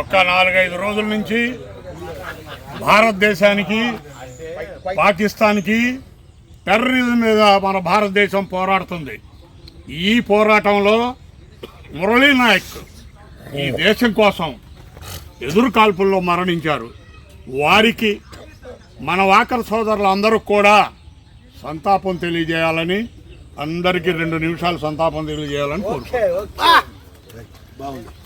ఒక నాలుగైదు రోజుల నుంచి భారతదేశానికి పాకిస్తాన్కి టెర్రరిజం మీద మన భారతదేశం పోరాడుతుంది. ఈ పోరాటంలో మురళీ నాయక్ ఈ దేశం కోసం ఎదురు కాల్పుల్లో మరణించారు. వారికి మన వాకర్ సోదరులు అందరూ కూడా సంతాపం తెలియజేయాలని అందరికీ రెండు నిమిషాలు సంతాపం తెలియజేయాలని కోరుకుంటున్నాను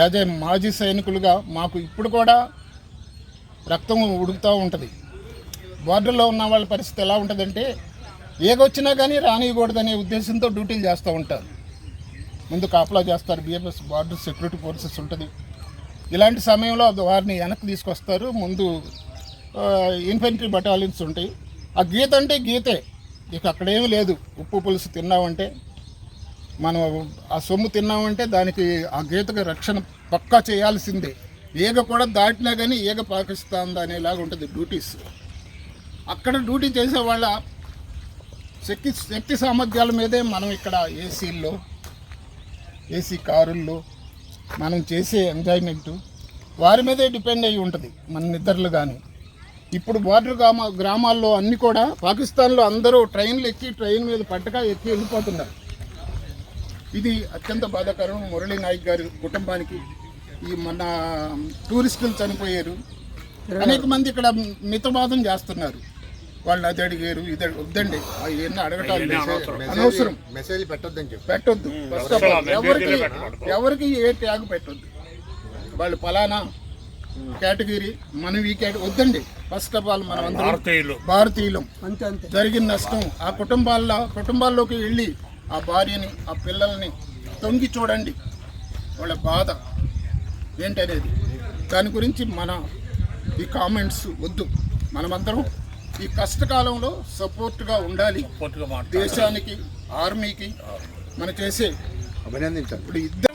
As a మాజీ సైనికులుగా మాకు ఇప్పుడు కూడా రక్తం ఉడుకుతూ ఉంటుంది. బార్డర్లో ఉన్న వాళ్ళ పరిస్థితి ఎలా ఉంటుందంటే ఏగొచ్చినా కానీ రానియకూడదనే ఉద్దేశంతో డ్యూటీలు చేస్తూ ఉంటారు. ముందు కాపలా చేస్తారు బిఎఫ్ఎస్ బార్డర్ సెక్యూరిటీ ఫోర్సెస్ ఉంటుంది. ఇలాంటి సమయంలో వారిని వెనక్కి తీసుకొస్తారు. ముందు ఇన్ఫెంట్రీ బటాలియన్స్ ఉంటాయి. ఆ గీత అంటే గీతే. ఇక అక్కడేమీ లేదు. ఉప్పు పులుసు తిన్నామంటే మనం ఆ సొమ్ము తిన్నామంటే దానికి ఆ గీతకు రక్షణ పక్కా చేయాల్సిందే. ఈగ కూడా దాటినా కానీ ఈగ పాకిస్తాన్ అనేలాగా ఉంటుంది డ్యూటీస్. అక్కడ డ్యూటీ చేసే వాళ్ళ శక్తి శక్తి సామర్థ్యాల మీదే మనం ఇక్కడ ఏసీల్లో ఏసీ కారుల్లో మనం చేసే ఎంజాయ్మెంటు వారి మీదే డిపెండ్ అయి ఉంటుంది. మన నిద్రలు కానీ ఇప్పుడు బార్డర్ గ్రామ గ్రామాల్లో అన్నీ కూడా పాకిస్తాన్లో అందరూ ట్రైన్లు ఎక్కి ట్రైన్ మీద పట్టక ఎక్కి వెళ్ళిపోతున్నారు. ఇది అత్యంత బాధాకరం. మురళీ నాయక్ గారి కుటుంబానికి ఈ మన టూరిస్టులు చనిపోయారు. అనేక మంది ఇక్కడ మితవాదం చేస్తున్నారు. వాళ్ళు అది అడిగారు ఇది వద్దండి. అవన్నీ అడగటాలు అనవసరం. మెసేజ్ పెట్టొద్దని చెప్పి. పెట్టొద్దు. ఎవరికి ఎవరికి ఏ ట్యాగ్ పెట్టొద్దు. వాళ్ళు ఫలానా కేటగిరీ మనం ఈ కేటగిరీ వద్దండి. ఫస్ట్ ఆఫ్ ఆల్ మనం అందరం భారతీయులు. జరిగిన నష్టం ఆ కుటుంబాల్లో కుటుంబాల్లోకి వెళ్ళి ఆ భార్యని ఆ పిల్లల్ని తొంగి చూడండి. వాళ్ళ బాధ ఏంటనేది? దాని గురించి మన ఈ కామెంట్స్ వద్దు. మనమందరం ఈ కష్టకాలంలో సపోర్ట్గా ఉండాలి. దేశానికి ఆర్మీకి మన చేసే అభినందించాలి. ఇప్పుడు ఇద్దరు